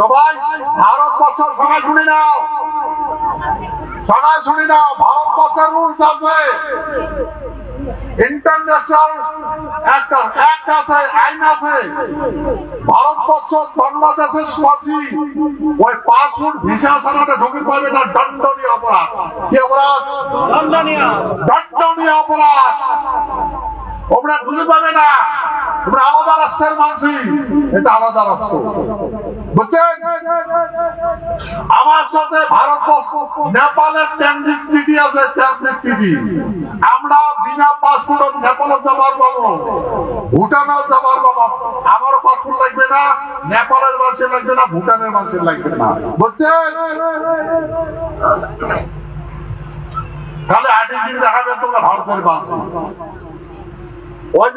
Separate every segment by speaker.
Speaker 1: সবাই ভারতবর্ষের সবাই শুনে নাও। সবাই শুনে নাও ভারতবর্ষের রুলস আছে। ইন্টারন্যাশনাল একটা অ্যাক্ট আছে আইন আছে। ভারতবর্ষ বাংলাদেশের ওই পাসপোর্ট ভিসা ছাড়াটা ঢুকে পাবে না দণ্ডনীয় অপরাধ। কি অপরাধ? দণ্ডনীয়। অপরাধ। ওমরা বুঝে পাবে না তোমরা আলাদা রাষ্ট্রের মানসি এটা আলাদা রাষ্ট্র। আমার সাথে ভারতবর্ষ, নেপালের টিটি আছে টিটি আমরা বিনা পাসপোর্ট নেপালে যাবার ভুটানে যাবার আমার পাসপোর্ট লাগবে না, নেপালের মানুষের লাগবে না, ভুটানের মানুষের লাগবে না। বুঝছেন? তাহলে আইডেন্টি দেখাবে তোমরা ভারতের মানুষ ওই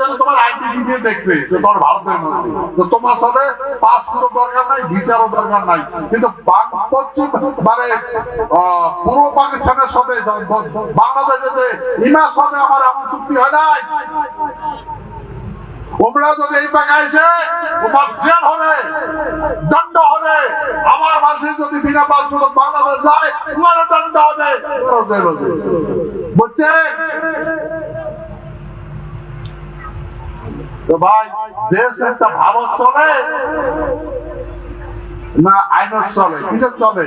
Speaker 1: মানে আমার এমন যদি এই টাকায় এসে তোমার জেল হবে, দণ্ড হবে। আমার মাসে যদি বিনা পাসপোর্ট বাংলাদেশ যায়, তোমারও দণ্ড হবে। তো ভাই, দেশ একটা ভারত চলে না আইনত চলে? কিসের চলে?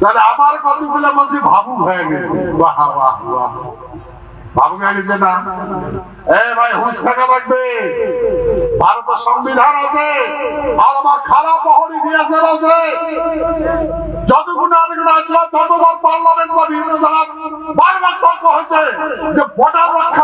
Speaker 1: তাহলে আমার কতগুলো বলছি ভাবুক হয়ে গেছে। বাহ বাহ ভাবুক হয়ে গেছে না? এ ভাই, হুঁশ থাকা লাগবে ভারতের সংবিধান আছে। আর আমার খারাপ প্রহরী দিয়েছে আছে যতক্ষণ আরেকজন আসলো ততবার পার্লামেন্ট বা বিভিন্ন জায়গায় বারবার তর্ক হয়েছে যে ভোটার রক্ষা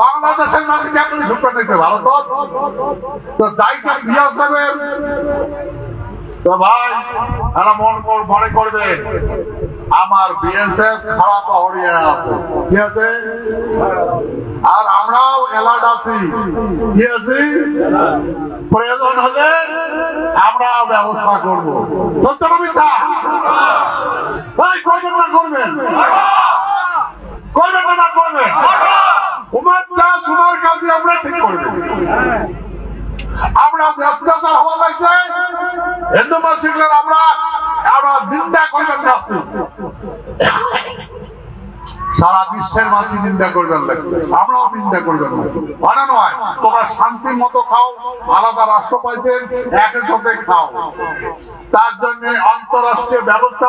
Speaker 1: বাংলাদেশের মানুষ কেমন ঢুকে নিয়েছে ভারত। তো দায়িত্ব বিএসএফের তো ভাই এরা মন মনে করবেন আমার বিএসএফ খারাপ হরিয়া আছে। কি আছে? আর আমরাও অ্যালার্ট আছি। কি আছি? প্রয়োজন হলে আমরা ব্যবস্থা করব। সত্য না মিথ্যা ভাই করবেন না করবেন করবেন না না করবেন সোনার কাজে আমরা ঠিক করবেন আমরা অত্যাচার হওয়া লাগছে। আমরা আমরা নিন্দা করবেন না। সারা বিশ্বের মাঝে নিন্দা করবেন আমরাও নিন্দা করবেন মানে নয়, তোমরা শান্তির মতো খাও, আলাদা রাষ্ট্র পাইছেন একের সাথে খাও। তার জন্য আন্তরাষ্ট্রীয় ব্যবস্থা